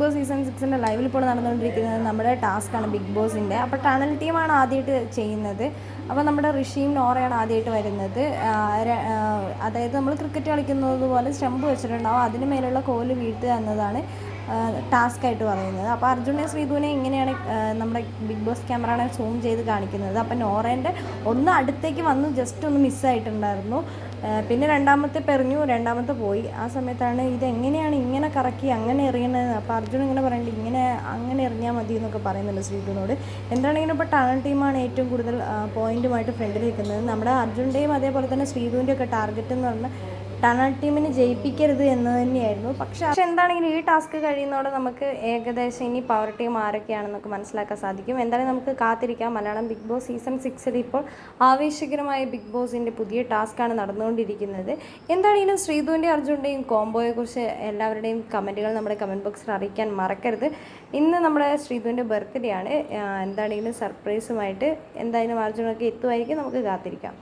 Boss season സിക്സിന്റെ ലൈവിൽ ഇപ്പോൾ നടന്നുകൊണ്ടിരിക്കുന്നത് നമ്മുടെ ടാസ്ക്കാണ് ബിഗ് ബോസിന്റെ. അപ്പോൾ ടണൽ ടീമാണ് ആദ്യമായിട്ട് ചെയ്യുന്നത്. അപ്പോൾ നമ്മുടെ ഋഷിയും നോറയാണ് ആദ്യമായിട്ട് വരുന്നത്. അതായത് നമ്മൾ ക്രിക്കറ്റ് കളിക്കുന്നത് പോലെ സ്റ്റമ്പ് വെച്ചിട്ടുണ്ടാവും. അതിന് മേലുള്ള കോൽ വീഴ്ത്തുക എന്നതാണ് ടാസ്ക് ആയിട്ട് പറയുന്നത്. അപ്പോൾ അർജുനെ ശ്രീധുവിനെ ഇങ്ങനെയാണ് നമ്മുടെ ബിഗ് ബോസ് ക്യാമറയാണ് സൂം ചെയ്ത് കാണിക്കുന്നത്? അപ്പോൾ നോറേന്റെ ഒന്ന് അടുത്തേക്ക് വന്ന് ജസ്റ്റ് ഒന്ന് മിസ്സായിട്ടുണ്ടായിരുന്നു പിന്നെ രണ്ടാമത്തെ പെറിഞ്ഞു രണ്ടാമത്തെ പോയി. ആ സമയത്താണ് ഇതെങ്ങനെയാണ് ഇങ്ങനെ കറക്കി അങ്ങനെ എറിയണത്? അപ്പോൾ അർജുൻ ഇങ്ങനെ പറയുന്നുണ്ട് ഇങ്ങനെ അങ്ങനെ എറിഞ്ഞാൽ മതി എന്നൊക്കെ പറയുന്നുണ്ട് ശ്രീധുവിനോട്. എന്താണെങ്കിലും ഇപ്പോൾ ടാലൻ ടീമാണ് ഏറ്റവും കൂടുതൽ പോയിന്റുമായിട്ട് ഫ്രണ്ടിൽ നിൽക്കുന്നത്. നമ്മുടെ അർജുന്റെയും അതേപോലെ തന്നെ ശ്രീധുവിന്റെയൊക്കെ ടാർഗറ്റ് എന്ന് പറഞ്ഞാൽ ടണൽ ടീമിനെ ജയിപ്പിക്കരുത് എന്ന് തന്നെയായിരുന്നു. പക്ഷേ പക്ഷെ എന്താണെങ്കിലും ഈ ടാസ്ക് കഴിയുന്നതോടെ നമുക്ക് ഏകദേശം ഇനി പവർ ടീം ആരൊക്കെയാണെന്നൊക്കെ മനസ്സിലാക്കാൻ സാധിക്കും. എന്തായാലും നമുക്ക് കാത്തിരിക്കാം. മലയാളം ബിഗ് ബോസ് സീസൺ സിക്സിൽ ഇപ്പോൾ ആവേശകരമായ ബിഗ് ബോസിന്റെ പുതിയ ടാസ്ക്കാണ് നടന്നുകൊണ്ടിരിക്കുന്നത്. എന്താണെങ്കിലും ശ്രീധുവിന്റെയും അർജുന്റെയും കോംബോയെക്കുറിച്ച് എല്ലാവരുടെയും കമന്റുകൾ നമ്മുടെ കമന്റ് ബോക്സിൽ അറിയിക്കാൻ മറക്കരുത്. ഇന്ന് നമ്മുടെ ശ്രീധുവിന്റെ ബർത്ത്ഡേ ആണ്. എന്താണെങ്കിലും സർപ്രൈസുമായിട്ട് എന്തായാലും അർജുനൊക്കെ എത്തുമായിരിക്കും. നമുക്ക് കാത്തിരിക്കാം.